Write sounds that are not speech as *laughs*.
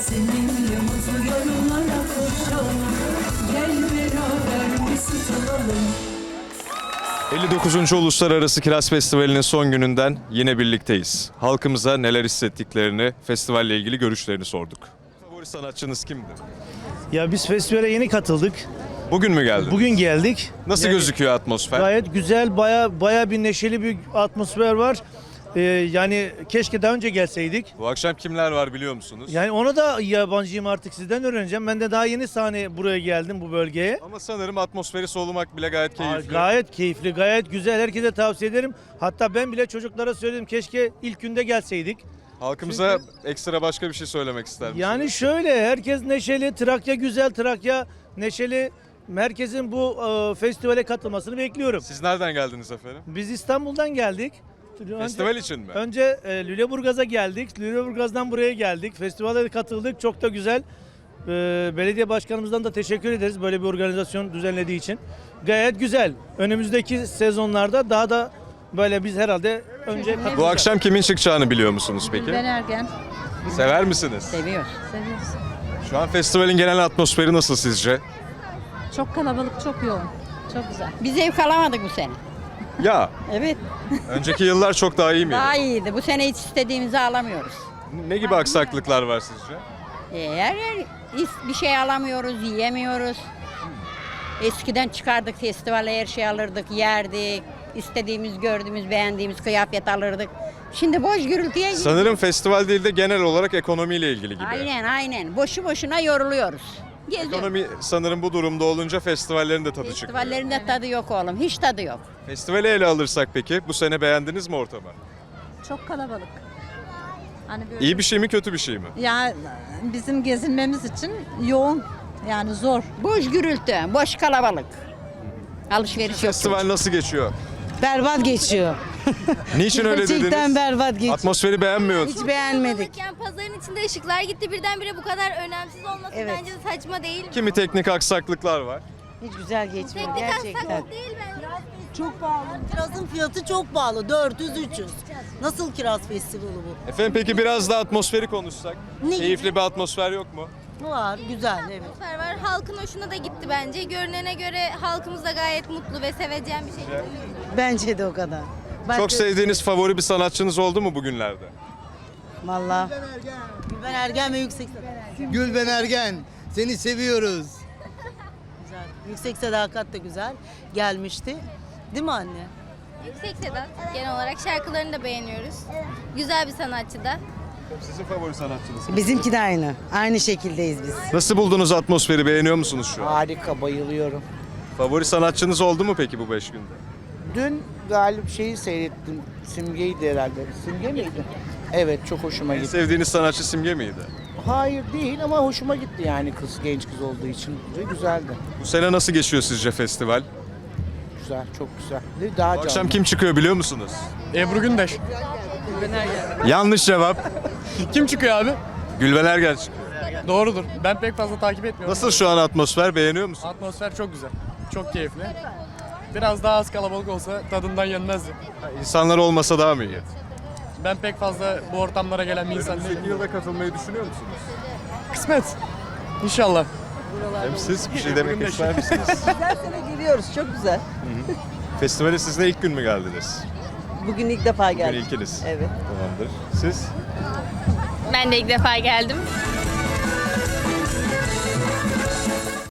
Seninle mutlu yollara koşalım Gel beraber biz tutulalım 59. Uluslararası Kiraz Festivali'nin son gününden yine birlikteyiz. Halkımıza neler hissettiklerini, festivalle ilgili görüşlerini sorduk. Favori sanatçınız kimdi? Ya biz festivale yeni katıldık. Bugün mü geldiniz? Bugün geldik. Nasıl Yani gözüküyor atmosfer? Gayet güzel, baya baya bir neşeli bir atmosfer var. Ee, yani keşke daha önce gelseydik. Bu akşam kimler var biliyor musunuz? Yani onu da yabancıyım artık sizden öğreneceğim. Ben de daha yeni sahne buraya geldim bu bölgeye. Ama sanırım atmosferi solumak bile gayet Aa, keyifli. Gayet keyifli, gayet güzel. Herkese tavsiye ederim. Hatta ben bile çocuklara söyledim keşke ilk günde gelseydik. Halkımıza ekstra başka bir şey söylemek ister misiniz? Yani şöyle herkes neşeli, Trakya güzel, Trakya neşeli. Merkezin bu e, festivale katılmasını bekliyorum. Siz nereden geldiniz efendim? Biz İstanbul'dan geldik. Önce- Festival için mi? Önce e, Lüleburgaz'a geldik. Lüleburgaz'dan buraya geldik. Festivale katıldık. Çok da güzel. E, belediye başkanımızdan da teşekkür ederiz böyle bir organizasyon düzenlediği için. Gayet güzel. Önümüzdeki sezonlarda daha da böyle biz herhalde önce katılacağız. Bu akşam kimin çıkacağını biliyor musunuz peki? Ben ergen. Sever misiniz? Seviyor. Seviyoruz. Şu an festivalin genel atmosferi nasıl sizce? Çok kalabalık, çok yoğun. Çok güzel. Biz ev kalamadık bu sene. Ya Evet. önceki yıllar çok daha iyi miydi? Daha iyiydi. Bu sene hiç istediğimizi alamıyoruz. Ne gibi aksaklıklar var sizce? Yer is- bir şey alamıyoruz, yiyemiyoruz. Eskiden çıkardık festivale her şey alırdık, yerdik. İstediğimiz, gördüğümüz, beğendiğimiz kıyafet alırdık. Şimdi boş gürültüye. Sanırım festival değil de genel olarak ekonomiyle ilgili gibi. Aynen aynen. Boşu boşuna yoruluyoruz. Geziyoruz. Ekonomi sanırım bu durumda olunca festivallerin de tadı çıkıyor. Festivallerin de tadı yok oğlum. Hiç tadı yok. Festivali ele alırsak peki bu sene beğendiniz mi ortamı? Çok kalabalık. Hani böyle İyi bir şey mi kötü bir şey mi? ya bizim gezinmemiz için yoğun. Yani zor. Boş gürültü, boş kalabalık. Alışveriş yok. Festival nasıl geçiyor? Berbat geçiyor. *laughs* Niçin öyle Gerçekten dediniz? berbat geçiyor. Atmosferi beğenmiyorsunuz. Hiç beğenmedik. Yani pazarın içinde ışıklar gitti birdenbire bu kadar önemsiz olması Evet. bence de saçma değil mi? Kimi teknik aksaklıklar var. Hiç güzel geçmiyor Teknik gerçekten. aksaklık değil bence. Çok pahalı. Kirazın fiyatı çok pahalı. 400-300. Nasıl kiraz festivali bu? Efendim peki biraz da atmosferi konuşsak. Ne Keyifli bir atmosfer yok mu? Var, güzel evet. Atmosfer var. Halkın hoşuna da gitti bence. Görünene göre halkımız da gayet mutlu ve seveceğin bir şey. Bence de o kadar. Başka... Çok sevdiğiniz favori bir sanatçınız oldu mu bugünlerde? Valla. Gülben Ergen ve Yüksek Gülben Ergen seni seviyoruz. Güzel. Yüksek Sadakat da güzel. Gelmişti. Değil mi anne? Yüksek Sedat genel olarak şarkılarını da beğeniyoruz. Güzel bir sanatçı da. Sizin favori sanatçınız Bizimki de aynı. Aynı şekildeyiz biz. Nasıl buldunuz atmosferi? Beğeniyor musunuz şu an? Harika bayılıyorum. Favori sanatçınız oldu mu peki bu beş günde? Dün galip şeyi seyrettim. Simge'ydi herhalde. Simge miydi? Evet çok hoşuma En gitti. sevdiğiniz sanatçı Simge miydi? Hayır değil ama hoşuma gitti yani kız genç kız olduğu için. Ve güzeldi. Bu sene nasıl geçiyor sizce festival? Güzel çok güzel. Ve daha Bu canlı. akşam kim çıkıyor biliyor musunuz? Ebru Gündeş. Yanlış cevap. *laughs* Kim çıkıyor abi? Gülben Ergen çıkıyor. Doğrudur. Ben pek fazla takip etmiyorum. Nasıl şu an atmosfer beğeniyor musun? Atmosfer çok güzel. Çok keyifli. Biraz daha az kalabalık olsa tadından yenmezdi. İnsanlar olmasa daha mı iyi? Ben pek fazla bu ortamlara gelen bir insan değilim. yılda katılmayı düşünüyor musunuz? Kısmet. İnşallah. Hem siz bir şey demek ister misiniz? *laughs* Her sene geliyoruz. Çok güzel. Festivale siz de ilk gün mü geldiniz? Bugün ilk defa Bugün ilkiniz. Evet. Tamamdır. Siz? Ben de ilk defa geldim.